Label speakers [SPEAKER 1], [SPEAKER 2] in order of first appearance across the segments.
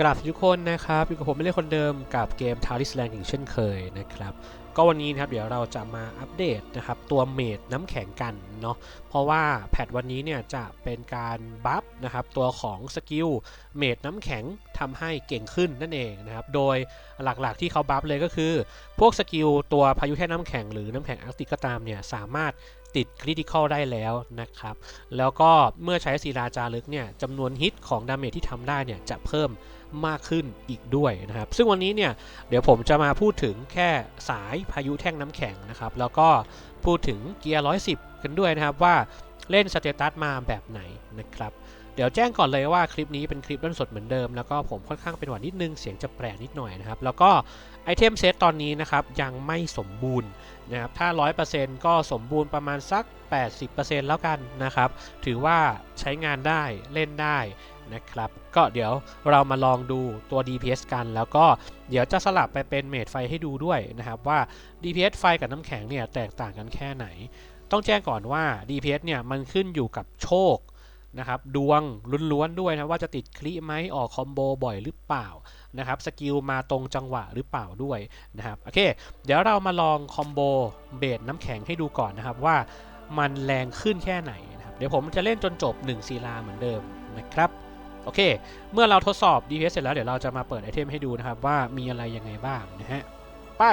[SPEAKER 1] กลับทุกคนนะครับอยู่กับผมไม่เล่นคนเดิมกับเกมทาริสแลนด์อีกเช่นเคยนะครับ ก็วันนี้นะครับเดี๋ยวเราจะมาอัปเดตนะครับตัวเมดน้ำแข็งกันเนาะเพราะว่าแพทวันนี้เนี่ยจะเป็นการบัฟนะครับตัวของสกิลเมดน้ำแข็งทำให้เก่งขึ้นนั่นเองนะครับโดยหลักๆที่เขาบัฟเลยก็คือ พวกสกิลตัวพายุแค่น้ำแข็งหรือน้ำแข็งอาร์กติกก็ตามเนี่ยสามารถติดคริติคอลได้แล้วนะครับ แล้วก็เมื่อใช้ศิลาจารึกเนี่ยจำนวนฮิตของดาเมจที่ทำได้เนี่ยจะเพิ่มมากขึ้นอีกด้วยนะครับ ซึ่งวันนี้เนี่ยเดี๋ยวผมจะมาพูดถึงแค่สายพายุแท่งน้ำแข็งนะครับ แล้วก็พูดถึงเกียร์ 110 กันด้วยนะครับว่าเล่นสเตตัสมาแบบไหนนะครับ เดี๋ยวแจ้งก่อนเลยว่าคลิปนี้เป็นคลิปเล่นสดเหมือนเดิม แล้วก็ผมค่อนข้างเป็นหวานนิดนึง เสียงจะแปลกนิดหน่อยนะครับ แล้วก็ไอเทมเซตตอนนี้นะครับยังไม่สมบูรณ์นะครับ ถ้า 100%ก็สมบูรณ์ประมาณสัก 80%แล้วกันนะครับ ถือว่าใช้งานได้เล่นได้ นะครับ ก็เดี๋ยวเรามาลองดูตัว DPS กัน แล้วก็เดี๋ยวจะสลับไปเป็นเมดไฟให้ดูด้วยนะครับว่า DPS ไฟกับน้ำแข็งเนี่ยแตกต่างกันแค่ไหน ต้องแจ้งก่อนว่า DPS เนี่ยมันขึ้นอยู่กับโชคนะครับดวงล้วนๆด้วยนะว่าจะติดคลิไหมออกคอมโบบ่อยหรือเปล่านะครับสกิลมาตรงจังหวะหรือเปล่าด้วยนะครับโอเค เดี๋ยวเรามาลองคอมโบเบสน้ำแข็งให้ดูก่อนนะครับว่ามันแรงขึ้นแค่ไหนนะครับเดี๋ยวผมจะเล่นจนจบ1ศิลาเหมือนเดิมนะครับ โอเค เมื่อเราทดสอบ DPS เสร็จแล้วเดี๋ยวเราจะมาเปิดไอเทมให้ดูนะครับ ว่ามีอะไรยังไงบ้างนะฮะ ไป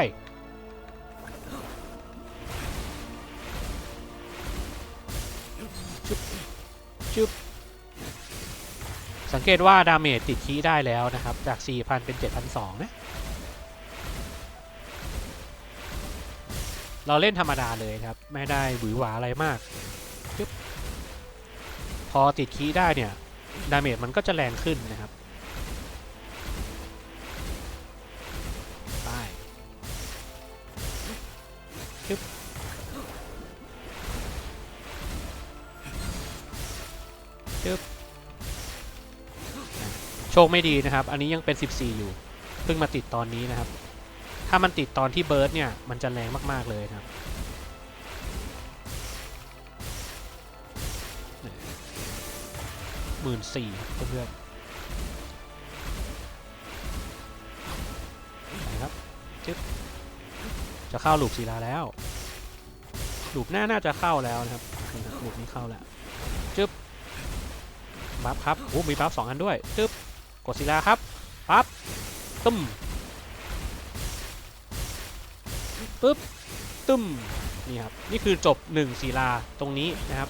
[SPEAKER 1] ชึบสังเกตว่าดาเมจติดคีได้แล้วนะครับ จาก 4,000 เป็น 7,200 นะ เราเล่นธรรมดาเลยครับ ไม่ได้หวือหวาอะไรมาก พอติดคีได้เนี่ย ดาเมจมันก็จะแรงขึ้นนะครับไปชึบโชคไม่ดีนะครับ อันนี้ยังเป็น 14 อยู่ เพิ่งมาติดตอนนี้นะครับ ถ้ามันติดตอนที่เบิร์ดเนี่ย มันจะแรงมาก ๆ เลยครับ หมื่นสี่เพื่อนๆไปครับจึ๊บจะเข้าหลูกศิลาแล้วหลูกหน้าน่าจะเข้าแล้วนะครับนี่ครับลูกนี้เข้าแล้วจึ๊บบัฟครับโอ้มีบัฟสองอันด้วยจึ๊บกดศิลาครับปั๊บตึ้มปึ๊บตึ้มนี่ครับนี่คือจบ1ศิลาตรงนี้นะครับ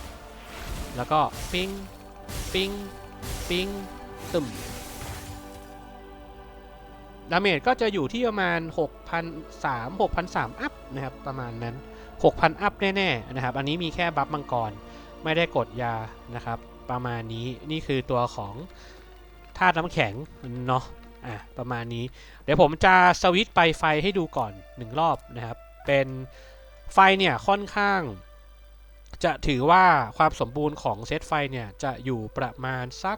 [SPEAKER 1] แล้วก็ปิ้ง ปิ้งปิ้งตึมดาเมจก็จะอยู่ที่ประมาณ6,300 6,300อัพนะครับ ประมาณนั้น 6,000 อัพแน่ๆนะครับ อันนี้มีแค่บัฟมังกร ไม่ได้กดยานะครับ ประมาณนี้นี่คือตัวของธาตุน้ำแข็งเนาะอะประมาณนี้ เดี๋ยวผมจะสวิตช์ไปไฟให้ดูก่อน 1 รอบนะครับ เป็นไฟเนี่ยค่อนข้าง จะถือว่าความสมบูรณ์ของเซตไฟเนี่ย จะอยู่ประมาณสัก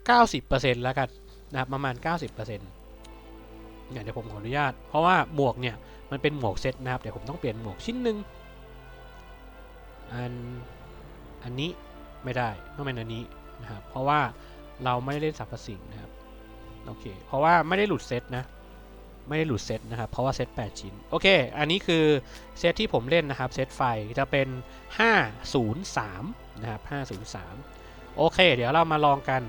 [SPEAKER 1] 90%แล้วกันนะครับประมาณ 90%เนี่ยเดี๋ยวผมขออนุญาต เพราะว่าหมวกเนี่ย มันเป็นหมวกเซตนะครับ เดี๋ยวผมต้องเปลี่ยนหมวกชิ้นหนึ่งอัน อันนี้ไม่ได้ต้องเป็นอันนี้นะครับ เพราะว่าเราไม่ได้เล่นสรรพสิ่งนะครับ โอเค เพราะว่าไม่ได้หลุดเซตนะ ไม่ได้หลุดเซตนะครับ เพราะว่าเซต8 ชิ้น โอเค อันนี้คือเซตที่ผมเล่นนะครับ เซตไฟจะเป็น 503 นะครับ 503 โอเค เดี๋ยวเรามาลองกัน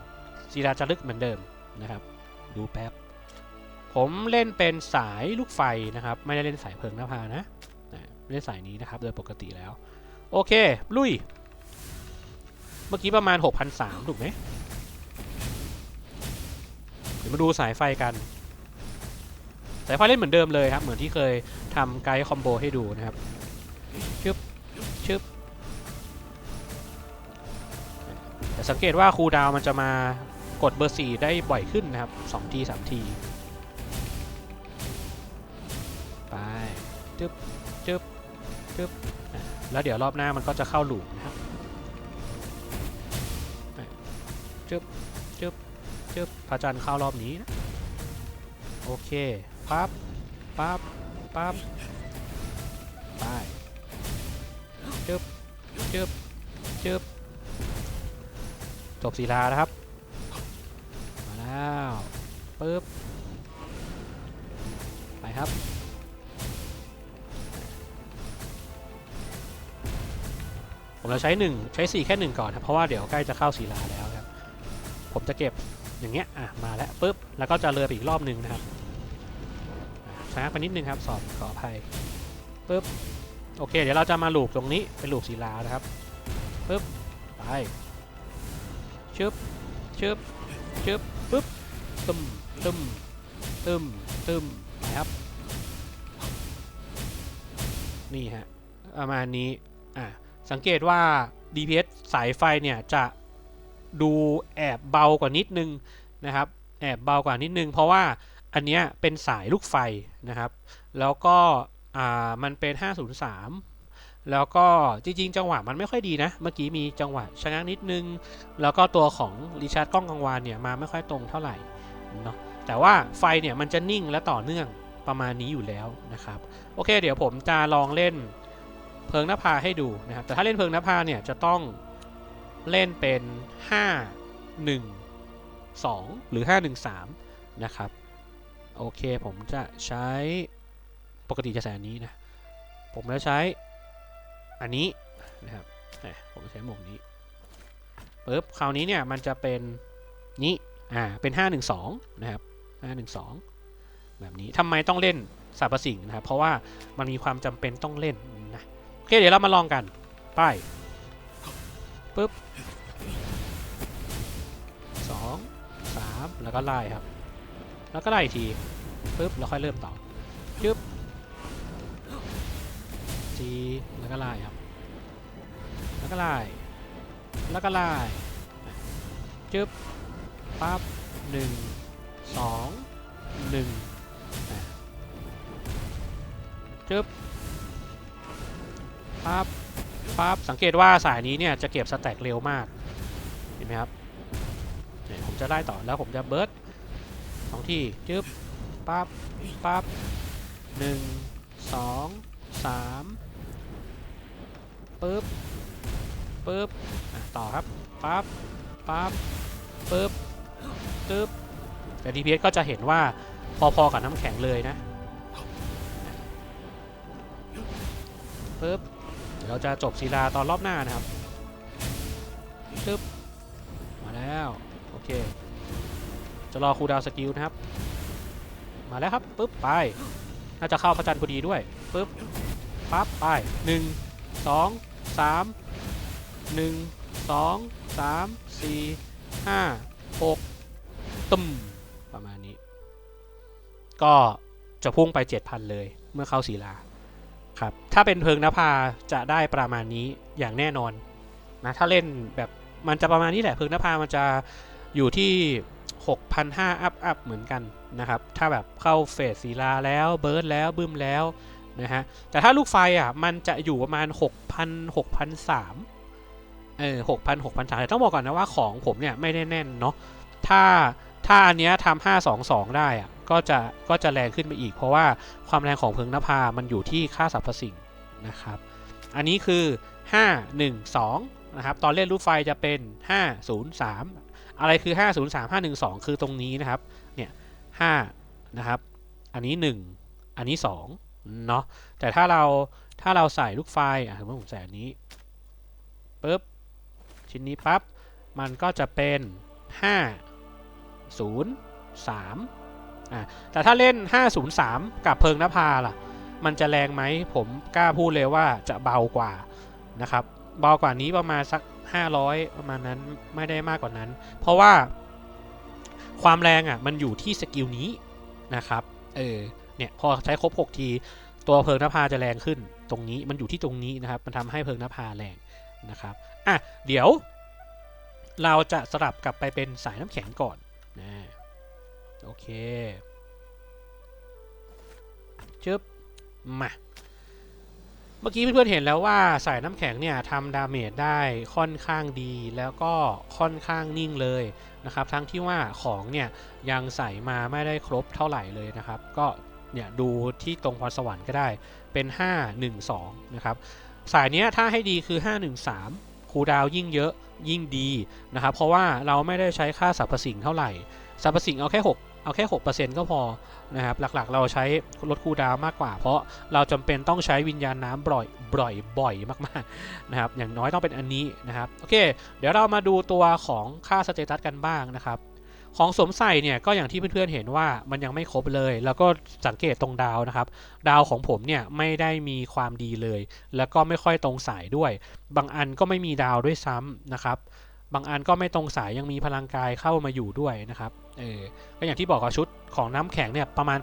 [SPEAKER 1] 1ศิลาจารึกเหมือนเดิมนะครับ ดูแป๊บ ผมเล่นเป็นสายลูกไฟนะครับ ไม่ได้เล่นสายเพลิงนภานะนะเล่นสายนี้นะครับ โดยปกติแล้ว โอเค ลุย เมื่อกี้ประมาณ 6,003ถูกไหมเดี๋ยวมาดูสายไฟกัน สายไฟเล่นเหมือนเดิมเลยครับ เหมือนที่เคยทำไกด์คอมโบให้ดูนะครับชึบชึบแต่สังเกตว่าคูดาวมันจะมากดเบอร์4ได้บ่อยขึ้นนะครับ2ที3ที ไปจึ๊บจึ๊บจึ๊บแล้วเดี๋ยวรอบหน้ามันก็จะเข้าหลูปนะครับจึ๊บจึ๊บจึ๊บพระจันทร์เข้ารอบนี้นะ โอเค ปั๊บปั๊บปั๊บไปจึ๊บจึบจึบจบศิลาแล้วครับ มาแล้วปึ๊บไปครับผมจะใช้หนึ่งใช้สี่แค่หนึ่งก่อนครับเพราะว่าเดี๋ยวใกล้จะเข้าศิลาแล้วครับ ผมจะเก็บอย่างเงี้ยอะมาแล้วปุ๊บแล้วก็จะเลยไปอีกรอบหนึ่งนะครับ ช้าไปนิดนึงครับ สอบขออภัยปุ๊บโอเค เดี๋ยวเราจะมาลูปตรงนี้เป็นลูปศิลานะครับปุ๊บไปชึบชึบชึบปุ๊บตึมตึมตึมตึมไปครับ นี่ฮะประมาณนี้อะสังเกตว่า DPS สายไฟเนี่ยจะดูแอบเบากว่านิดนึงนะครับ แอบเบากว่านิดนึง เพราะว่า อันเนี้ยเป็นสายลูกไฟนะครับ แล้วก็อ่ามันเป็น 503 แล้วก็จริงๆ จังหวะมันไม่ค่อยดีนะ เมื่อกี้มีจังหวะชะงักนิดนึง แล้วก็ตัวของริชาร์ดกล้องกังวานเนี่ยมาไม่ค่อยตรงเท่าไหร่เนาะแต่ว่าไฟเนี่ยมันจะนิ่งและต่อเนื่องประมาณนี้อยู่แล้วนะครับ โอเค เดี๋ยวผมจะลองเล่นเพลิงนภาให้ดูนะครับ แต่ถ้าเล่นเพลิงนภาเนี่ยจะต้องเล่นเป็น 5 1 2 หรือ 5 1 3 นะครับ โอเคผมจะใช้ปกติจะใส่อันนี้นะ ผมจะใช้อันนี้นะครับผมใช้หมวกนี้ปึ๊บคราวนี้เนี่ยมันจะเป็นนี้อ่าเป็น 5 1 2 นะครับ 5 1 2 แบบนี้ทำไมต้องเล่นสรรพสิ่งนะครับ เพราะว่ามันมีความจำเป็นต้องเล่นนะโอเคเดี๋ยวเรามาลองกันไปปึ๊บสองสามแล้วก็ไล่ครับ แล้วก็ไล่อีกทีปึ๊บแล้วค่อยเริ่มต่อจึ๊บจีแล้วก็ไล่ครับ แล้วก็ไล่แล้วก็ไล่จึ๊บปั๊บหนึ่งสองหนึ่งอะจึ๊บปั๊บปั๊บสังเกตว่าสายนี้เนี่ยจะเก็บสแต็กเร็วมาก เห็นไหมครับเนี่ยผมจะไล่ต่อแล้วผมจะเบิร์ด องที่จึ๊บปั๊บปั๊บหนึ่งสองสามปึ๊บปึ๊บต่อครับปั๊บปั๊บปึ๊บตึ๊บแต่ DPS ก็จะเห็นว่าพอๆกับน้ำแข็งเลยนะปึ๊บเดี๋ยวเราจะจบศิลาตอนรอบหน้านะครับตึ๊บมาแล้ว โอเค จะรอคูดาวสกิลนะครับ มาแล้วครับปึ๊บไป น่าจะเข้าพระจันทร์พอดีด้วยปึ๊บปั๊บไปหนึ่งสองสามหนึ่งสองสามสี่ห้าหกตึมประมาณนี้ ก็จะพุ่งไป 7,000 เลยเมื่อเข้าศิลาครับ ถ้าเป็นเพิงนภาจะได้ประมาณนี้อย่างแน่นอนนะถ้าเล่นแบบมันจะประมาณนี้แหละเพิงนภามันจะอยู่ที่ 6,500 อัพอัพเหมือนกันนะครับ ถ้าแบบเข้าเฟสศีลาแล้วเบิร์ดแล้วบึ้มแล้วนะฮะ แต่ถ้าลูกไฟอะมันจะอยู่ประมาณ 6,000 6,300เออ6,000 6,300แต่ต้องบอกก่อนนะว่าของผมเนี่ยไม่ได้แน่นเนาะ ถ้าถ้าอันเนี้ยทำ522 ได้อะก็จะก็จะแรงขึ้นไปอีก เพราะว่าความแรงของเพิงนภา มันอยู่ที่ค่าสรรพสิ่งนะครับ อันนี้คือ 512นะครับตอนเล่นรูปไฟจะเป็น 503 อะไรคือ 503 512 คือตรงนี้นะครับ เนี่ย5นะครับ อันนี้ 1 อันนี้2เนาะ แต่ถ้าเรา ถ้าเราใส่ลูกไฟอะสมมติผมใส่อันนี้ปุ๊บ ชิ้นนี้ปั๊บ มันก็จะเป็น 5 0 3อะแต่ถ้าเล่น 503 กับเพิงนภาล่ะ มันจะแรงไหม ผมกล้าพูดเลยว่าจะเบากว่านะครับ เบากว่านี้ประมาณสัก 500 ประมาณนั้นไม่ได้มากกว่านั้น เพราะว่าความแรงอะมันอยู่ที่สกิลนี้นะครับเออเนี่ยพอใช้ครบ 6 ทีตัวเพิงนภาจะแรงขึ้นตรงนี้มันอยู่ที่ตรงนี้นะครับ มันทำให้เพิงนภาแรงนะครับอะเดี๋ยว เราจะสลับกลับไปเป็นสายน้ำแข็งก่อนนะโอเคจึ๊บมา มื่อกี้เพื่อนๆเห็นแล้วว่าสายน้ำแข็งเนี่ยทำดาเมจได้ค่อนข้างดีแล้วก็ค่อนข้างนิ่งเลยนะครับ ทั้งที่ว่าของเนี่ยยังใส่มาไม่ได้ครบเท่าไหร่เลยนะครับ ก็เนี่ยดูที่ตรงพรสวรรค์ก็ได้เป็น 512 นะครับ สายเนี้ยถ้าให้ดีคือ 513คูดาวยิ่งเยอะยิ่งดีนะครับ เพราะว่าเราไม่ได้ใช้ค่าสรรพสิ่งเท่าไหร่สรรพสิ่งเอาแค่ 6 เอาแค่ 6%ก็พอนะครับหลักๆเราใช้ลดคูดาวมากกว่า เพราะเราจำเป็นต้องใช้วิญญาณน้ำบ่อยบ่อยบ่อยมากๆนะครับอย่างน้อยต้องเป็นอันนี้นะครับโอเคเดี๋ยวเรามาดูตัวของค่าสเตตัสกันบ้างนะครับของสวมใส่เนี่ยก็อย่างที่เพื่อนๆเห็นว่ามันยังไม่ครบเลย แล้วก็สังเกตตรงดาวนะครับ ดาวของผมเนี่ยไม่ได้มีความดีเลย แล้วก็ไม่ค่อยตรงสายด้วย บางอันก็ไม่มีดาวด้วยซ้ำนะครับ บางอันก็ไม่ตรงสายยังมีพลังกายเข้ามาอยู่ด้วยนะครับ เออก็อย่างที่บอกว่าชุดของน้ำแข็งเนี่ยประมาณ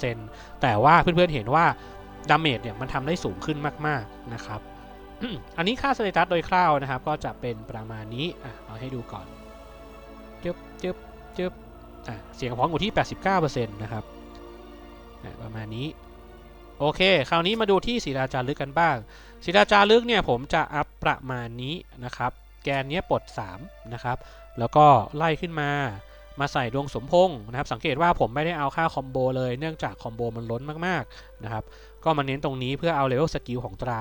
[SPEAKER 1] 80%แต่ว่าเพื่อนๆเห็นว่าดาเมจเนี่ยมันทำได้สูงขึ้นมากๆนะครับ อันนี้ค่าสเตตัสโดยคร่าวนะครับ ก็จะเป็นประมาณนี้อะเอาให้ดูก่อนจึ๊บจึ๊บจึ๊บอะเสียงพ้องอยู่ที่ 89%นะครับอะประมาณนี้โอเค คราวนี้มาดูที่ศิลาจารึกกันบ้าง ศิลาจารึกเนี่ยผมจะอัพประมาณนี้นะครับ แกนเนี้ยปลด3นะครับ แล้วก็ไล่ขึ้นมา มาใส่ดวงสมพงษ์นะครับ สังเกตว่าผมไม่ได้เอาค่าคอมโบเลยเนื่องจากคอมโบมันล้นมากๆนะครับ ก็มาเน้นตรงนี้เพื่อเอาเลเวลสกิลของตรา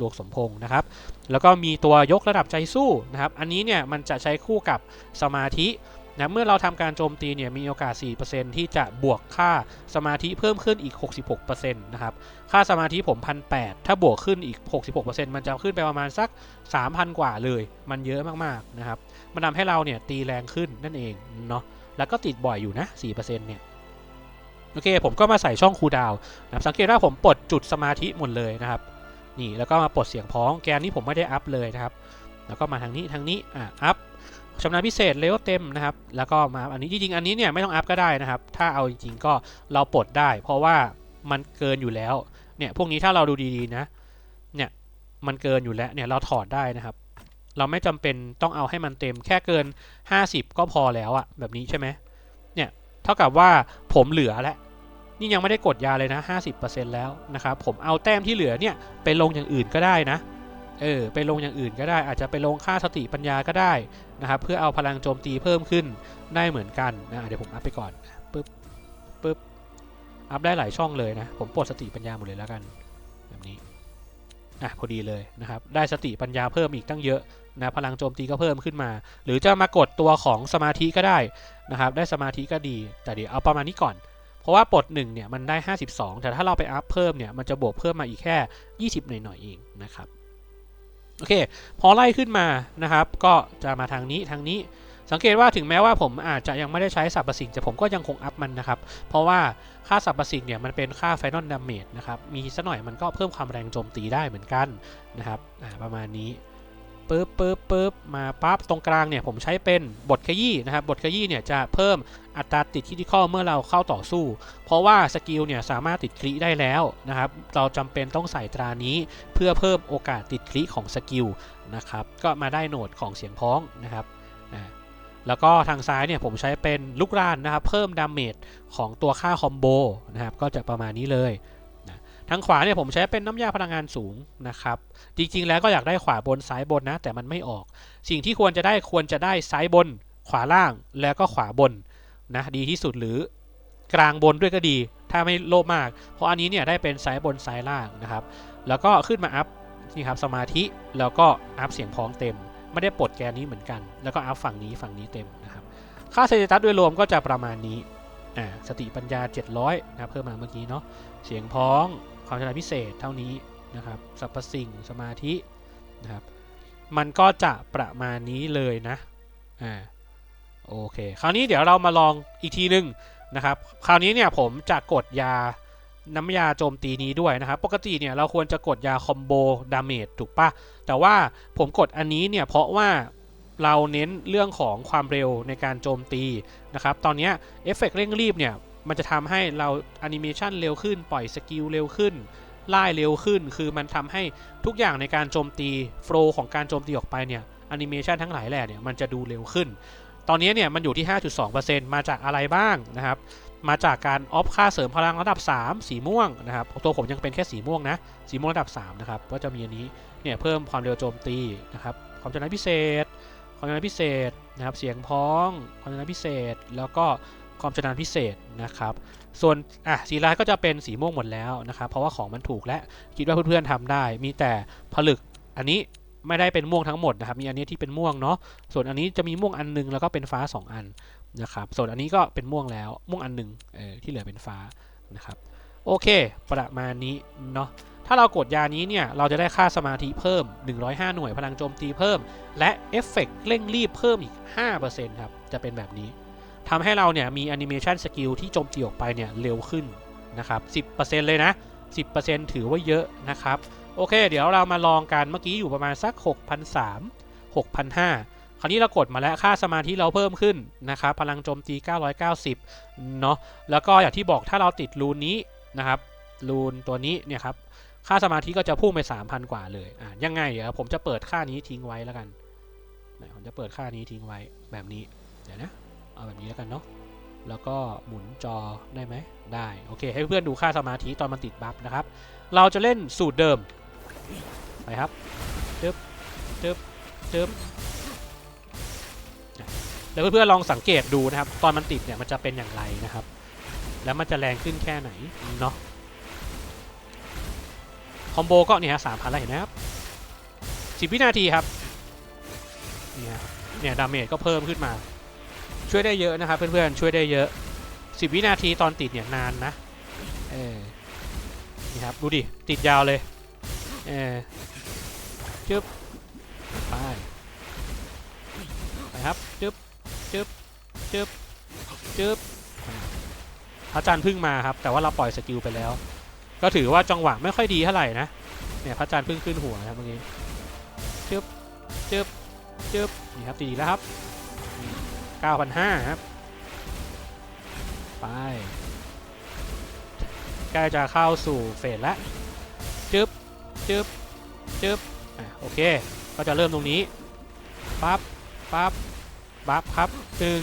[SPEAKER 1] ดวงสมพงษ์นะครับ แล้วก็มีตัวยกระดับใจสู้นะครับ อันนี้เนี่ยมันจะใช้คู่กับสมาธินะเมื่อเราทำการโจมตีเนี่ยมีโอกาส 4%ที่จะบวกค่าสมาธิเพิ่มขึ้นอีก 66%นะครับ ค่าสมาธิผมพันแถ้าบวกขึ้นอีก 66%มันจะขึ้นไปประมาณสัก 3,000 กว่าเลย มันเยอะมากๆนะครับ มันทำให้เราเนี่ยตีแรงขึ้นนั่นเองเนาะแล้วก็ติดบ่อยอยู่นะ4%เนี่ยโอเคผมก็มาใส่ช่องคูดาวนะสังเกตว่าผมปลดจุดสมาธิหมดเลยนะครับนี่แล้วก็มาปลดเสียงพ้องแกนนี้ผมไม่ได้อัพเลยนะครับแล้วก็มาทางนี้ทางนี้อะอัพชำนาญพิเศษเลเวลเต็มนะครับแล้วก็มาอันนี้จริงๆอันนี้เนี่ยไม่ต้องอัพก็ได้นะครับ ถ้าเอาจริงๆก็เราปลดได้ เพราะว่ามันเกินอยู่แล้วเนี่ยพวกนี้ถ้าเราดูดีๆนะเนี่ยมันเกินอยู่แล้วเนี่ยเราถอดได้นะครับ เราไม่จำเป็นต้องเอาให้มันเต็มแค่เกิน 50 ก็พอแล้วอะแบบนี้ใช่ไหมเนี่ยเท่ากับว่าผมเหลือแล้วนี่ยังไม่ได้กดยาเลยนะ 50%แล้วนะครับผมเอาแต้มที่เหลือเนี่ยไปลงอย่างอื่นก็ได้นะเออไปลงอย่างอื่นก็ได้ อาจจะไปลงค่าสติปัญญาก็ได้นะครับเพื่อเอาพลังโจมตีเพิ่มขึ้นได้เหมือนกันนะเดี๋ยวผมอัพไปก่อนปึ๊บปึ๊บอัพได้หลายช่องเลยนะผมปลดสติปัญญาหมดเลยแล้วกันแบบนี้อะพอดีเลยนะครับได้สติปัญญาเพิ่มอีกตั้งเยอะ นะพลังโจมตีก็เพิ่มขึ้นมา หรือจะมากดตัวของสมาธิก็ได้นะครับ ได้สมาธิก็ดี แต่เดี๋ยวเอาประมาณนี้ก่อน เพราะว่าปลด1เนี่ยมันได้ 52 แต่ถ้าเราไปอัพเพิ่มเนี่ยมันจะบวกเพิ่มมาอีกแค่ 20 หน่อยๆเองนะครับโอเค พอไล่ขึ้นมานะครับ ก็จะมาทางนี้ทางนี้สังเกตว่าถึงแม้ว่าผมอาจจะยังไม่ได้ใช้สรรพสิ่งแต่ผมก็ยังคงอัพมันนะครับ เพราะว่าค่าสรรพสิ่งเนี่ยมันเป็นค่าไฟนอลดาเมจนะครับ มีสักหน่อยมันก็เพิ่มความแรงโจมตีได้เหมือนกันนะครับประมาณนี้ ปึ๊บปึ๊บปึ๊บมาปั๊บตรงกลางเนี่ยผมใช้เป็นบทขยี้นะครับบทขยี้เนี่ยจะเพิ่มอัตราติดคิดที่ข้อเมื่อเราเข้าต่อสู้ เพราะว่าสกิลเนี่ยสามารถติดคลิได้แล้วนะครับเราจำเป็นต้องใส่ตรานี้เพื่อเพิ่มโอกาสติดคลิของสกิลนะครับก็มาได้โหนดของเสียงพ้องนะครับแล้วก็ทางซ้ายเนี่ยผมใช้เป็นลูกรานนะครับเพิ่มดาเมจของตัวค่าคอมโบนะครับก็จะประมาณนี้เลย ทางขวาเนี่ยผมใช้เป็นน้ำยาพลังงานสูงนะครับ จริงๆ แล้วก็อยากได้ขวาบนซ้ายบนนะ แต่มันไม่ออก สิ่งที่ควรจะได้ควรจะได้ซ้ายบน ขวาล่างแล้วก็ขวาบนนะดีที่สุดหรือกลางบนด้วยก็ดี ถ้าไม่โลภมาก เพราะอันนี้เนี่ยได้เป็นซ้ายบนซ้ายล่างนะครับ แล้วก็ขึ้นมาอัพนี่ครับสมาธิแล้วก็อัพเสียงพ้องเต็ม ไม่ได้ปลดแกนนี้เหมือนกัน แล้วก็อัพฝั่งนี้ฝั่งนี้เต็มนะครับค่าสเตตัสโดยรวมก็จะประมาณนี้อ่าสติปัญญา 700นะเพิ่มมาเมื่อกี้เนาะเสียงพ้อง ความชำนาญพิเศษเท่านี้นะครับสรรพสิ่งสมาธินะครับมันก็จะประมาณนี้เลยนะอ่าโอเค คราวนี้เดี๋ยวเรามาลองอีกทีหนึงนะครับ คราวนี้เนี่ยผมจะกดยาน้ำยาโจมตีนี้ด้วยนะครับ ปกติเนี่ยเราควรจะกดยาคอมโบดาเมจถูกปะแต่ว่าผมกดอันนี้เนี่ยเพราะว่าเราเน้นเรื่องของความเร็วในการโจมตีนะครับ ตอนนี้เอฟเฟกต์เร่งรีบเนี่ย มันจะทำให้เราแอนิเมชันเร็วขึ้น ปล่อยสกิลเร็วขึ้นไล่เร็วขึ้น คือมันทำให้ทุกอย่างในการโจมตีโฟลของการโจมตีออกไปเนี่ยแอนิเมชันทั้งหลายแหล่เนี่ยมันจะดูเร็วขึ้น ตอนนี้เนี่ยมันอยู่ที่ 5.2%มาจากอะไรบ้างนะครับ มาจากการออฟค่าเสริมพลังระดับ 3 สีม่วงนะครับ ตัวผมยังเป็นแค่สีม่วงนะ สีม่วงระดับ 3 นะครับ ก็จะมีอันนี้ เนี่ยเพิ่มความเร็วโจมตีนะครับ ความชำนาญพิเศษ ความชำนาญพิเศษนะครับ เสียงพ้อง ความชำนาญพิเศษ แล้วก็ ความชำนาญพิเศษนะครับ ส่วนอะสีลายก็จะเป็นสีม่วงหมดแล้วนะครับ เพราะว่าของมันถูกและคิดว่าเพื่อนๆทำได้ มีแต่ผลึกอันนี้ไม่ได้เป็นม่วงทั้งหมดนะครับ มีอันนี้ที่เป็นม่วงเนาะ ส่วนอันนี้จะมีม่วงอันนึงแล้วก็เป็นฟ้า 2 อันนะครับ ส่วนอันนี้ก็เป็นม่วงแล้ว ม่วงอันหนึ่งเออที่เหลือเป็นฟ้านะครับ โอเค ประมาณนี้เนาะ ถ้าเรากดยานี้เนี่ย เราจะได้ค่าสมาธิเพิ่ม 105 หน่วย พลังโจมตีเพิ่ม และเอฟเฟกต์เร่งรีบเพิ่มอีก 5%ครับ จะเป็นแบบนี้ ทำให้เราเนี่ยมีแอนิเมชันสกิลที่โจมตีออกไปเนี่ยเร็วขึ้นนะครับ 10%เลยนะ 10%ถือว่าเยอะนะครับ โอเค เดี๋ยวเรามาลองกันเมื่อกี้อยู่ประมาณสัก6,300 6,500คราวนี้เรากดมาแล้วค่าสมาธิเราเพิ่มขึ้นนะครับพลังโจมตี 990 เนาะแล้วก็อย่างที่บอกถ้าเราติดรูนนี้นะครับรูนตัวนี้เนี่ยครับค่าสมาธิก็จะพุ่งไป 3,000 กว่าเลยอะยังไงเดี๋ยวผมจะเปิดค่านี้ทิ้งไว้แล้วกันผมจะเปิดค่านี้ทิ้งไว้แบบนี้เดี๋ยวนะ เอาแบบนี้แล้วกันเนาะแล้วก็หมุนจอได้ไหมได้โอเค ให้เพื่อนดูค่าสมาธิตอนมันติดบัฟนะครับ เราจะเล่นสูตรเดิมไปครับจึ๊บจึ๊บจึ๊บแล้วเพื่อนๆลองสังเกตดูนะครับ ตอนมันติดเนี่ยมันจะเป็นอย่างไรนะครับ แล้วมันจะแรงขึ้นแค่ไหนเนาะคอมโบก็เนี่ยสามพันแล้วเห็นไหมครับสิบวินาทีครับเนี่ยเนี่ยดาเมจก็เพิ่มขึ้นมา ช่วยได้เยอะนะครับเพื่อนๆช่วยได้เยอะ 10 วินาทีตอนติดเนี่ยนานนะเออนี่ครับดูดิ ติดยาวเลยเออจึ๊บไปไปครับจึ๊บจึ๊บจึ๊บจึ๊บพระจันทร์พึ่งมาครับ แต่ว่าเราปล่อยสกิลไปแล้ว ก็ถือว่าจังหวะไม่ค่อยดีเท่าไหร่นะเนี่ยพระจันทร์พึ่งขึ้นหัวนะครับเมื่อกี้จึ๊บจึ๊บจึ๊บนี่ครับตีดีแล้วครับ 9,500 ครับ ไป ใกล้จะเข้าสู่เฟสแล้วจึ๊บจึ๊บจึ๊บอะโอเค ก็จะเริ่มตรงนี้ ปั๊บ ปั๊บปั๊บครับหนึ่ง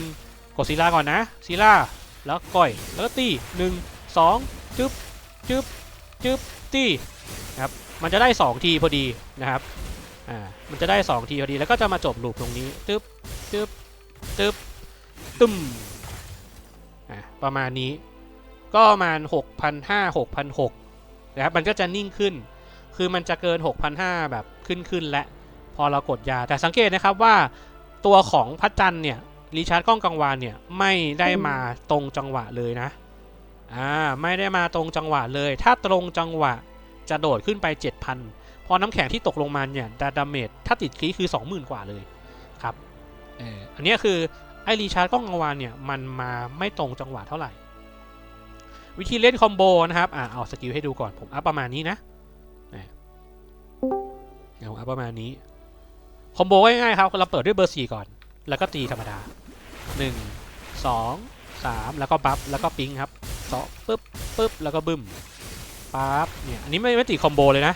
[SPEAKER 1] กดซีล่าก่อนนะซีล่าแล้วก่อย แล้วก็ตีหนึ่งสองจึ๊บจึ๊บจึ๊บตีนะครับ มันจะได้ 2 ทีพอดีนะครับ อ่า มันจะได้ 2 ทีพอดี แล้วก็จะมาจบลูปตรงนี้จึ๊บจึ๊บจึ๊บ ตึมอะประมาณนี้ ก็ประมาณ 6,500 6,600นะครับมันก็จะนิ่งขึ้น คือมันจะเกิน 6,500 แบบขึ้นขึ้นและ พอเรากดยาแต่สังเกตนะครับว่าตัวของพระจันทร์เนี่ยรีชาร์ดกล้องกังวานเนี่ยไม่ได้มาตรงจังหวะเลยนะอ่าไม่ได้มาตรงจังหวะเลย ถ้าตรงจังหวะจะโดดขึ้นไป 7,000 พอน้ำแข็งที่ตกลงมาเนี่ยดาดาเมจถ้าติดคลีคือ 20,000 กว่าเลยครับเอออันเนี้ยคือไอรีชาร์ดกล้องกังวานเนี่ยมันมาไม่ตรงจังหวะเท่าไหร่ วิธีเล่นคอมโบนะครับอ่าเอาสกิลให้ดูก่อนผมอัพประมาณนี้นะเอาอัพประมาณนี้คอมโบง่ายๆครับเราเปิดด้วยเบอร์4ก่อน แล้วก็ตีธรรมดา1 2 3แล้วก็บัฟแล้วก็ปิงครับสองปึ๊บปึ๊บแล้วก็บึ้มปั๊บเนี่ยอันนี้ไม่ไม่ตีคอมโบเลยนะ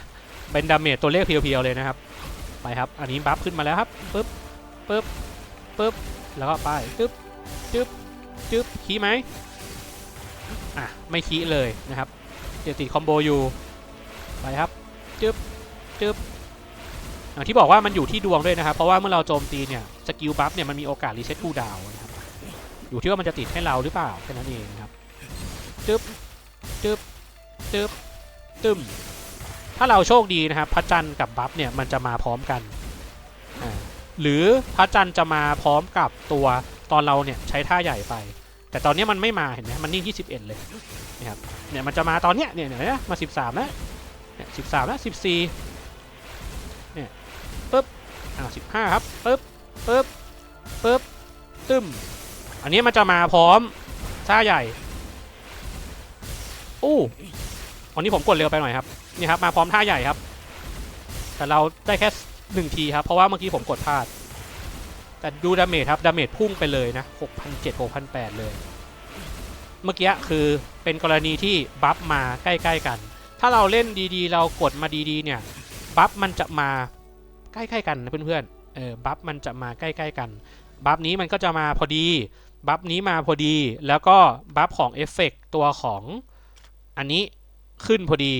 [SPEAKER 1] เป็นดาเมจตัวเลขเพียวๆเลยนะครับไปครับ อันนี้บัฟขึ้นมาแล้วครับปึ๊บปึ๊บปึ๊บ แล้วก็ไปจึ๊บจึ๊บจึ๊บคีไหมอะ ไม่คีเลยนะครับเดี๋ยวติดคอมโบอยู่ ไปครับจึ๊บจึ๊บอย่างที่บอกว่ามันอยู่ที่ดวงด้วยนะครับ เพราะว่าเมื่อเราโจมตีเนี่ยสกิลบัฟเนี่ยมันมีโอกาสรีเซ็ตคูดาวนะครับอยู่ที่ว่ามันจะติดให้เราหรือเปล่าแค่นั้นเองครับจึ๊บจึ๊บจึ๊บตึมถ้าเราโชคดีนะครับพระจันทร์กับบัฟเนี่ยมันจะมาพร้อมกัน หรือพระจันทร์จะมาพร้อมกับตัวตอนเราเนี่ยใช้ท่าใหญ่ไป แต่ตอนนี้มันไม่มาเห็นไหมมันนิ่งที่11เลยนะครับเนี่ยมันจะมาตอนเนี้ยเนี่ยเนี่ยมา 13แล้วเนี่ย13แล้ว14เนี่ยปึ๊บอ่า15ครับปึ๊บปึ๊บปึ๊บตึมอันนี้มันจะมาพร้อมท่าใหญ่อู้วันนี้ผมกดเร็วไปหน่อยครับนี่ครับมาพร้อมท่าใหญ่ครับ แต่เราได้แค่ หนึ่งทีครับ เพราะว่าเมื่อกี้ผมกดพลาด แต่ดูดาเมจครับ ดาเมจพุ่งไปเลยนะ6,700 6,800เลย เมื่อกี้คือเป็นกรณีที่บัฟมาใกล้ๆกัน ถ้าเราเล่นดีๆ เรากดมาดีๆ เนี่ย บัฟมันจะมาใกล้ๆกันนะเพื่อนๆ เออ บัฟมันจะมาใกล้ๆกัน บัฟนี้มันก็จะมาพอดี บัฟนี้มาพอดี แล้วก็บัฟของเอฟเฟกต์ตัวของอันนี้ขึ้นพอดี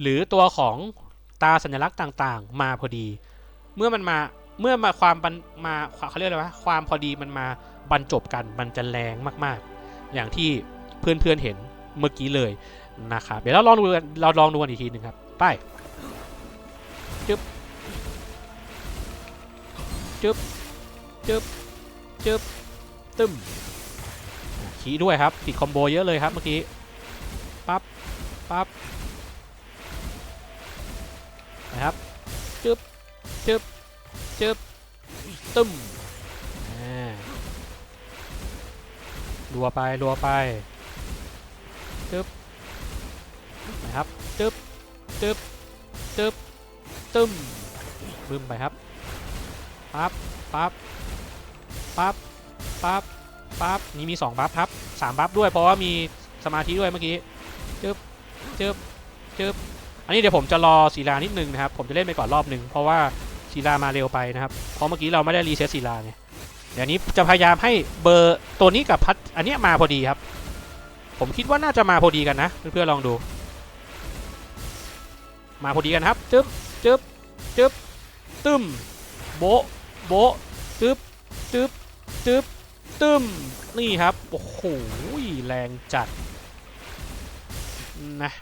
[SPEAKER 1] หรือตัวของตาสัญลักษณ์ต่างๆ มาพอดี เมื่อมันมาเมื่อมาความบันมาเขาเรียกอะไรวะความพอดีมันมาบรรจบกันมันจะแรงมากๆ อย่างที่เพื่อนๆเห็นเมื่อกี้เลยนะครับเดี๋ยวเราลองดูกันเราลองดูกันอีกทีหนึ่งครับไปจึ๊บจึ๊บจึ๊บจึ๊บตึ้มขีด้วยครับติดคอมโบเยอะเลยครับเมื่อกี้ปั๊บปั๊บนะครับจึ๊บ จึ๊บจึ๊บตึ้มอ่รัวไปรัวไปจึ๊บนะครับจึ๊บจึ๊บจึ๊บตึ้มบึ้มไปครับปั๊บปั๊บปั๊บปั๊บปั๊บนี่มี2บัฟครับ3บัฟด้วยเพราะว่ามีสมาธิด้วยเมื่อกี้จึ๊บจึ๊บจึ๊บ อันนี้เดี๋ยวผมจะรอศิลานิดนึงนะครับ ผมจะเล่นไปก่อนรอบหนึ่งเพราะว่าศิลามาเร็วไปนะครับ เพราะเมื่อกี้เราไม่ได้รีเซ็ตศิลาไงเดี๋ยวนี้จะพยายามให้เบอร์ตัวนี้กับพัดอันเนี้ยมาพอดีครับ ผมคิดว่าน่าจะมาพอดีกันนะ เพื่อนๆลองดู มาพอดีกันครับจึ๊บจึ๊บจึ๊บตึ้มโบโบจึ๊บจึ๊บจึ๊บตึมนี่ครับ โอ้โหแรงจัดนะ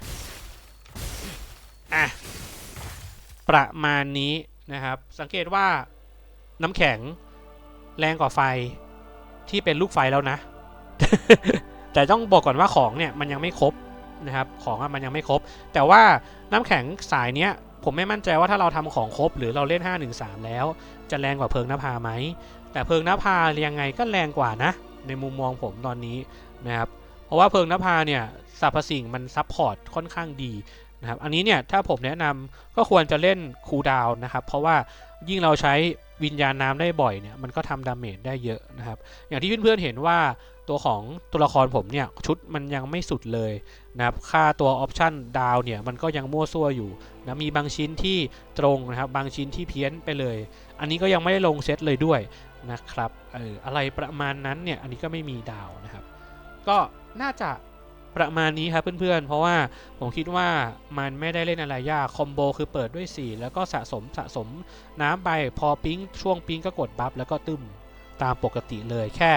[SPEAKER 1] อะประมาณนี้นะครับ สังเกตว่าน้ำแข็งแรงกว่าไฟที่เป็นลูกไฟแล้วนะ แต่ต้องบอกก่อนว่าของเนี่ยมันยังไม่ครบนะครับ ของมันยังไม่ครบ แต่ว่าน้ำแข็งสายเนี้ยผมไม่มั่นใจว่าถ้าเราทำของครบ หรือเราเล่น 513 แล้ว จะแรงกว่าเพิงนภาไหม แต่เพิงนภายังไงก็แรงกว่านะ ในมุมมองผมตอนนี้นะครับ เพราะว่าเพิงนภาเนี่ยสรรพสิ่งมันซับพอร์ตค่อนข้างดี นะครับอันนี้เนี่ยถ้าผมแนะนำก็ควรจะเล่นคูลดาวน์นะครับเพราะว่ายิ่งเราใช้วิญญาณน้ำได้บ่อยเนี่ยมันก็ทำดาเมจได้เยอะนะครับอย่างที่เพื่อนๆเห็นว่าตัวของตัวละครผมเนี่ยชุดมันยังไม่สุดเลยนะครับค่าตัวออปชั่นดาวเนี่ยมันก็ยังมั่วซั่วอยู่นะมีบางชิ้นที่ตรงนะครับบางชิ้นที่เพี้ยนไปเลย อันนี้ก็ยังไม่ได้ลงเซตเลยด้วยนะครับเอออะไรประมาณนั้นเนี่ยอันนี้ก็ไม่มีดาวนะครับ ก็น่าจะ ประมาณนี้ครับเพื่อนๆ เพราะว่าผมคิดว่ามันไม่ได้เล่นอะไรยาก คอมโบคือเปิดด้วย 4 แล้วก็สะสมสะสมน้ำไปพอปิ๊งช่วงปิ๊งก็กดบัฟแล้วก็ตึมตามปกติเลย แค่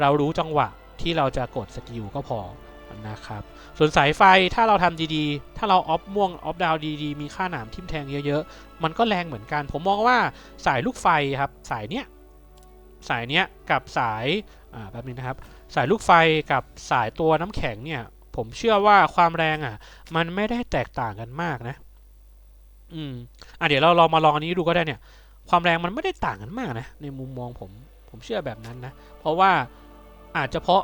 [SPEAKER 1] เรารู้จังหวะที่เราจะกดสกิลก็พอนะครับส่วนสายไฟถ้าเราทำดีๆ ถ้าเราออฟม่วงออฟดาวดีๆ มีค่าหนามทิมแทงเยอะๆ มันก็แรงเหมือนกัน ผมมองว่าสายลูกไฟครับ สายเนี้ย สายเนี้ยกับสายอ่าแป๊บนึงนะครับ สายลูกไฟกับสายตัวน้ำแข็งเนี่ย ผมเชื่อว่าความแรงอะ มันไม่ได้แตกต่างกันมากนะ อืมอะเดี๋ยวเราลองมาลองอันนี้ดูก็ได้เนี่ย ความแรงมันไม่ได้ต่างกันมากนะ ในมุมมองผม ผมเชื่อแบบนั้นนะ เพราะว่าอาจจะเพราะ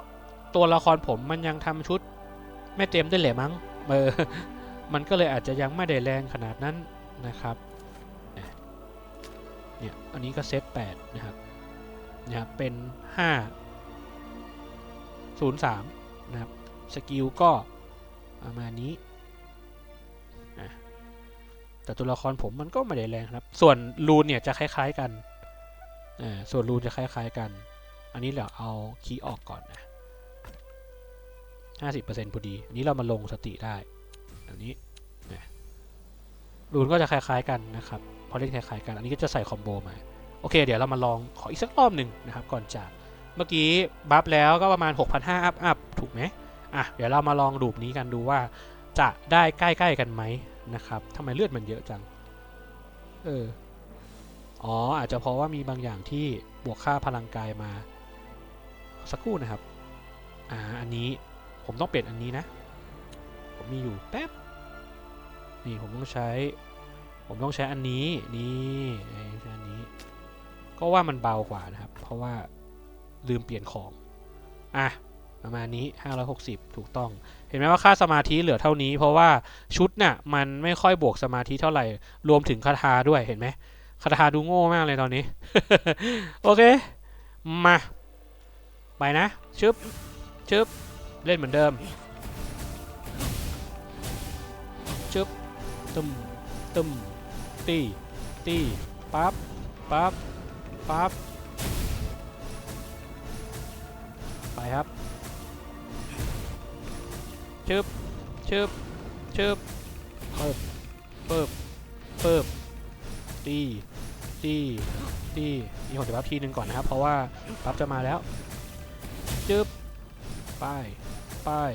[SPEAKER 1] ตัวละครผมมันยังทำชุด ไม่เต็มได้วยแหละมั้ง เออ มันก็เลยอาจจะยังไม่ได้แรงขนาดนั้นนะครับ เนี่ย อันนี้ก็เซต8นะครับ นะครับ เป็น 5 0 3 นะครับ สกิลก็ประมาณนี้อะแต่ตัวละครผมมันก็ไม่ได้แรงครับ ส่วนรูนเนี่ยจะคล้าย ๆกันอ่าส่วนรูนจะคล้าย ๆกัน อันนี้เราเอาคีย์ออกก่อนนะ50%พอดี อันนี้เรามาลงสติได้แบบนี้นะรูนก็จะคล้าย ๆกันนะครับ พอเล่นคล้ายๆกัน อันนี้ก็จะใส่คอมโบมา โอเค เดี๋ยวเรามาลองขออีกสักรอบหนึ่งนะครับ ก่อนจาก เมื่อกี้บัฟแล้วก็ประมาณ 6,500 อัพอัพถูกไหมอะเดี๋ยวเรามาลองดูปนี้กันดูว่าจะได้ใกล้ๆกันไหมนะครับทำไมเลือดมันเยอะจัง เออ อ๋อ อาจจะเพราะว่ามีบางอย่างที่บวกค่าพลังกายมา สักครู่นะครับ อ่า อันนี้ผมต้องเปลี่ยนอันนี้นะ ผมมีอยู่แป๊บ นี่ผมต้องใช้ ผมต้องใช้อันนี้ นี่ใช้อันนี้ ก็ว่ามันเบากว่านะครับ เพราะว่า ลืมเปลี่ยนของ อะ ประมาณนี้ 560 ถูกต้อง เห็นไหมว่าค่าสมาธิเหลือเท่านี้ เพราะว่าชุดน่ะมันไม่ค่อยบวกสมาธิเท่าไหร่ รวมถึงคาถาด้วยเห็นไหมคาถาดูโง่มากเลยตอนนี้ โอเค มา ไปนะ ชึบ ชึบ เล่นเหมือนเดิม ชึบ ตึม ตึม ตี ตี ปั๊บ ปั๊บ ปั๊บ ไปครับชึบชึบชึบเปิบเปิบเปิบตีตีตีนี่ผมจะปั๊บทีหนึ่งก่อนนะครับ เพราะว่าปั๊บจะมาแล้วจึบป้ายป้าย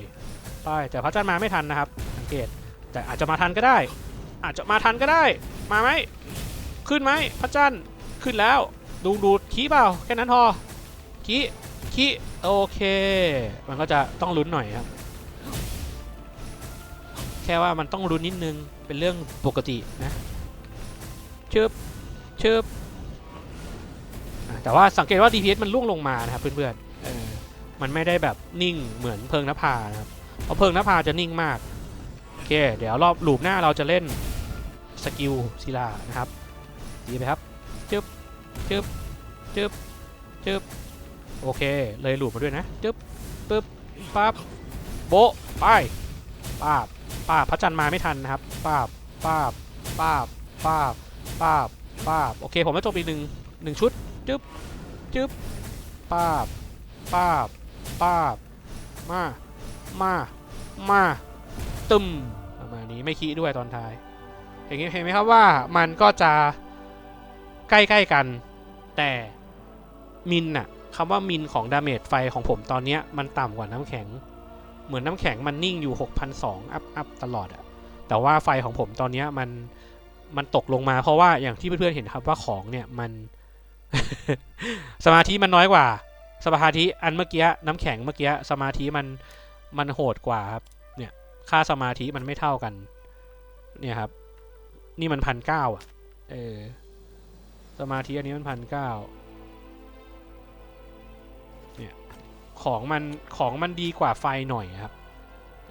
[SPEAKER 1] ป้ายแต่พระจันทร์มาไม่ทันนะครับ สังเกต แต่อาจจะมาทันก็ได้ อาจจะมาทันก็ได้ มาไหมขึ้นไหมพระจันทร์ขึ้นแล้ว ดูดูขี้เปล่าแค่นั้นพอขี้ขี้ โอเค มันก็จะต้องลุ้นหน่อยครับ แค่ว่ามันต้องลุ้นนิดนึง เป็นเรื่องปกตินะชึบชึบแต่ว่าสังเกตว่า DPS มันล่วงลงมานะครับเพื่อนๆเออมันไม่ได้แบบนิ่งเหมือนเพิงนภานะครับ เพราะเพิงนภาจะนิ่งมาก โอเค เดี๋ยวรอบหลูปหน้าเราจะเล่นสกิลศิลานะครับ ดีไหมครับจึ๊บจึ๊บจึ๊บจึ๊บ โอเค เลยหลูปมาด้วยนะจึ๊บปึ๊บปั๊บโบะไปป้าบป้าบพระจันทร์มาไม่ทันนะครับป้าบป้าบป้าบป้าบป้าบป้าบโอเค ผมจะจบอีกหนึ่งหนึ่งชุดจึ๊บจึ๊บป้าบป้าบป้าบมา มา มาตึมประมาณนี้ไม่ขี้ด้วยตอนท้ายเห็นไหมเห็นไหมครับว่ามันก็จะใกล้ๆกัน แต่มินน่ะ คำว่ามินของดาเมจไฟของผมตอนนี้มันต่ำกว่าน้ำแข็ง เหมือนน้ำแข็งมันนิ่งอยู่ 6,200 อัพอัพตลอดอะแต่ว่าไฟของผมตอนนี้มันมันตกลงมาเพราะว่าอย่างที่เพื่อนๆเห็นครับว่าของเนี่ยมัน สมาธิมันน้อยกว่า สมาธิอันเมื่อกี้น้ำแข็งเมื่อกี้สมาธิมันมันโหดกว่าครับ เนี่ยค่าสมาธิมันไม่เท่ากัน เนี่ยครับ นี่มันพันเก้าอะ เออ สมาธิอันนี้มันพันเก้า ของมันของมันดีกว่าไฟหน่อยครับ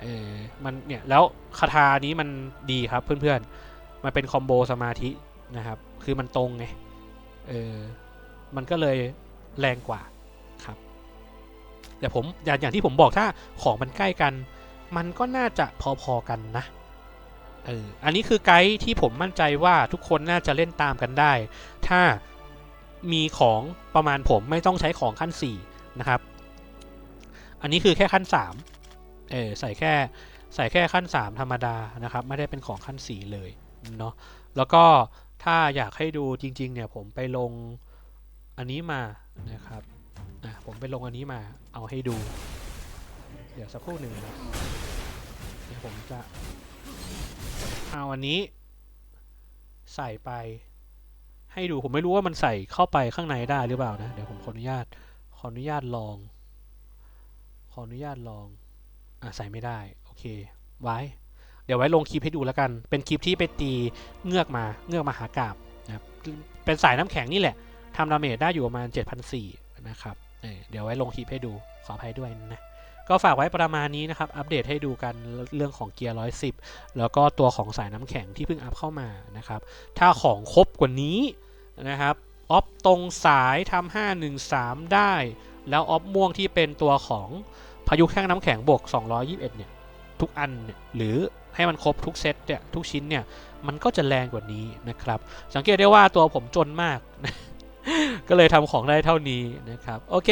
[SPEAKER 1] เออมันเนี่ยแล้วคาถานี้มันดีครับเพื่อนๆ มันเป็นคอมโบสมาธินะครับ คือมันตรงไงเออมันก็เลยแรงกว่าครับ แต่ผมอย่างอย่างที่ผมบอกถ้าของมันใกล้กัน มันก็น่าจะพอๆกันนะเอออันนี้คือไกด์ที่ผมมั่นใจว่าทุกคนน่าจะเล่นตามกันได้ ถ้ามีของประมาณผมไม่ต้องใช้ของขั้น4นะครับ อันนี้คือแค่ขั้น3เออใส่แค่ใส่แค่ขั้น 3 ธรรมดานะครับ ไม่ได้เป็นของขั้น 4 เลยเนาะแล้วก็ถ้าอยากให้ดูจริงๆเนี่ยผมไปลงอันนี้มานะครับนะผมไปลงอันนี้มาเอาให้ดู เดี๋ยวสักครู่หนึ่งนะเดี๋ยวผมจะเอาอันนี้ใส่ไปให้ดูผมไม่รู้ว่ามันใส่เข้าไปข้างในได้หรือเปล่านะ เดี๋ยวผมขออนุญาตขออนุญาตลอง ขออนุญาตลองอะใส่ไม่ได้ โอเค ไว้ เดี๋ยวไว้ลงคลิปให้ดูแล้วกัน เป็นคลิปที่ไปตีเงือกมา เงือกมหากราบนะครับ เป็นสายน้ำแข็งนี่แหละทำดาเมจได้อยู่ประมาณ 7,400 นะครับเเดี๋ยวไว้ลงคลิปให้ดู ขออภัยด้วยนะ ก็ฝากไว้ประมาณนี้นะครับ อัปเดตให้ดูกันเรื่องของเกียร์ 110 แล้วก็ตัวของสายน้ำแข็งที่เพิ่งอัพเข้ามานะครับ ถ้าของครบกว่านี้นะครับ ออฟตรงสายทำ513 ได้ แล้วออฟม่วงที่เป็นตัวของพายุแข้งน้ำแข็งบวก 221 เนี่ย ทุกอันเนี่ยหรือให้มันครบทุกเซตเนี่ยทุกชิ้นเนี่ย มันก็จะแรงกว่านี้นะครับ สังเกตได้ว่าตัวผมจนมาก ก็เลยทำของได้เท่านี้นะครับ โอเค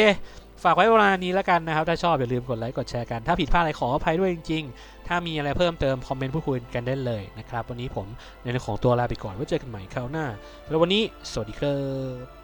[SPEAKER 1] ฝากไว้เวลานี้แล้วกันนะครับ ถ้าชอบอย่าลืมกดไลค์กดแชร์กัน ถ้าผิดพลาดอะไรขออภัยด้วยจริง ๆ ถ้ามีอะไรเพิ่มเติมคอมเมนต์พูดคุยกันได้เลยนะครับ วันนี้ผมในเรื่องของตัวลาไปก่อนไว้เจอกันใหม่คราวหน้าแล้ววันนี้สวัสดีครับ